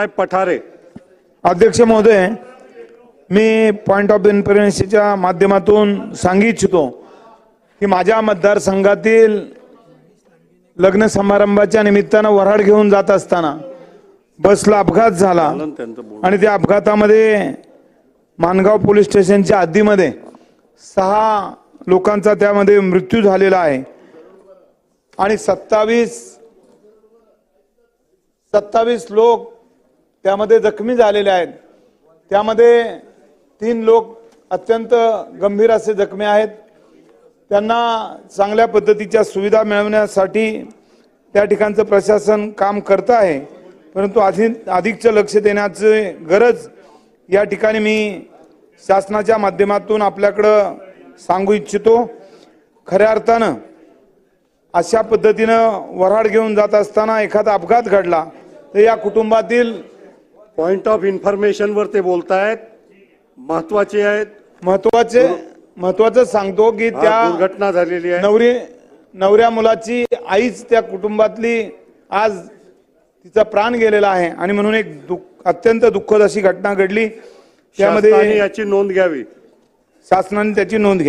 साहेब पठारे. अध्यक्ष महोदय मी point of इन्फॉर्मेशनच्या माध्यमातून सांगू इच्छितो की माझ्या मतदारसंघातील लग्न समारंभाच्या निमित्तानं वऱ्हाड घेऊन जात असताना बसला अपघात झाला आणि त्या अपघातामध्ये मानगाव पोलीस स्टेशनच्या हद्दीमध्ये सहा लोकांचा त्यामध्ये मृत्यू झालेला आहे. आणि सत्तावीस सत्तावीस लोक त्यामध्ये जखमी झालेले आहेत. त्यामध्ये तीन लोक अत्यंत गंभीर असे जखमी आहेत. त्यांना चांगल्या पद्धतीच्या सुविधा मिळवण्यासाठी त्या ठिकाणचं प्रशासन काम करत आहे. परंतु अधिक अधिकचं लक्ष देण्याची गरज या ठिकाणी मी शासनाच्या माध्यमातून आपल्याकडं सांगू इच्छितो. खऱ्या अर्थानं अशा पद्धतीनं वऱ्हाड घेऊन जात असताना एखादा अपघात घडला तर या कुटुंबातील पॉइंट ऑफ इन्फॉर्मेशन वर ते बोलतायत. महत्त्वाचे आहेत. महत्त्वाचे महत्वाचं सांगतो की त्या दुर्घटना झालेली आहे. नवरी नवऱ्या मुलाची आईच त्या कुटुंबातली आज तिचा प्राण गेलेला आहे आणि म्हणून एक दुःख अत्यंत दुःखद अशी घटना घडली. त्यामध्ये याची नोंद घ्यावी. शासनाने त्याची नोंद घ्यावी.